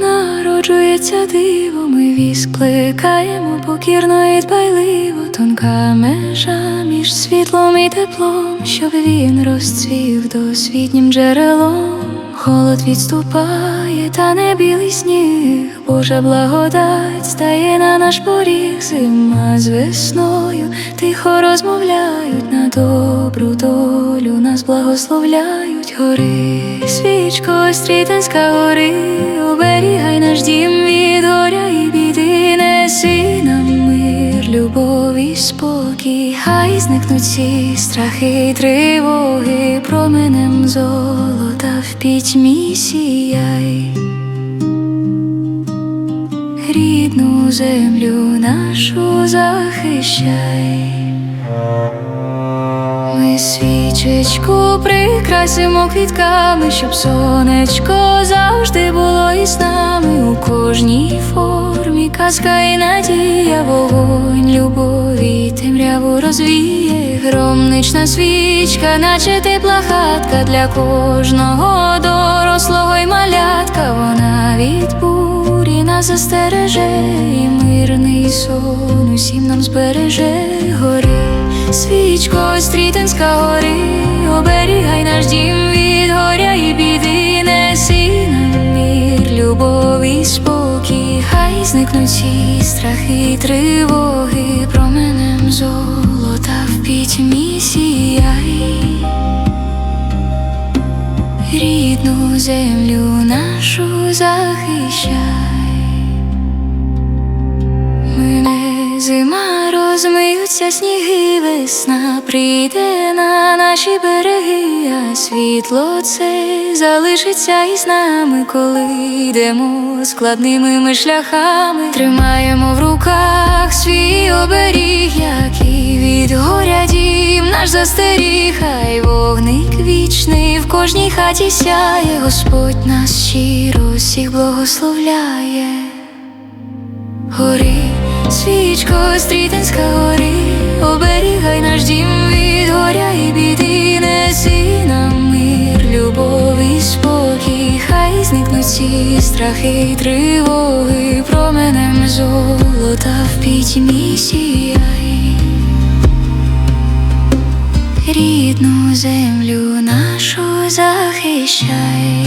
народжується диво, ми віск плекаємо покірно і дбайливо, тонка межа між світлом і теплом, щоб він розцвів досвітнім джерелом. Холод відступає, та не білий сніг, Божа благодать стає на наш поріг, зима з весною, тихо розмовляють. На добру долю, нас благословляють гори, свічко стрітинська гори, оберігай наш дім від горя і біди, неси нам мир, любов і спокій, хай зникнуть ці страхи тривоги, променем золота в пітьмі сіяй. Рідну землю нашу захищай. Свічечку прикрасимо квітками, щоб сонечко завжди було із нами. У кожній формі, казка і надія, вогонь, любові, темряву розвіє, громнична свічка, наче тепла хатка для кожного дорослого й малятка, вона від бурі нас застереже, і мирний сон усім нам збереже. Гори. Свічко стрітинська гори, оберігай наш дім від горя і біди, неси нам мир, любов і спокій, хай зникнуть ці страхи тривоги, променем золота в пітьмі сіяй. Рідну землю нашу захищай. Розмиються сніги, весна прийде на наші береги, а світло це залишиться із нами, коли йдемо складними ми шляхами, тримаємо в руках свій оберіг, який від горя дім наш застеріг, хай вогник вічний в кожній хаті сяє, Господь нас щиро всіх благословляє. Гори, свічко стрітинська гори, оберігай наш дім від горя і біди, неси нам мир, любов і спокій, хай зникнуть ці страхи й тривоги, променем золота в пітьмі сіяй. Рідну землю нашу захищай.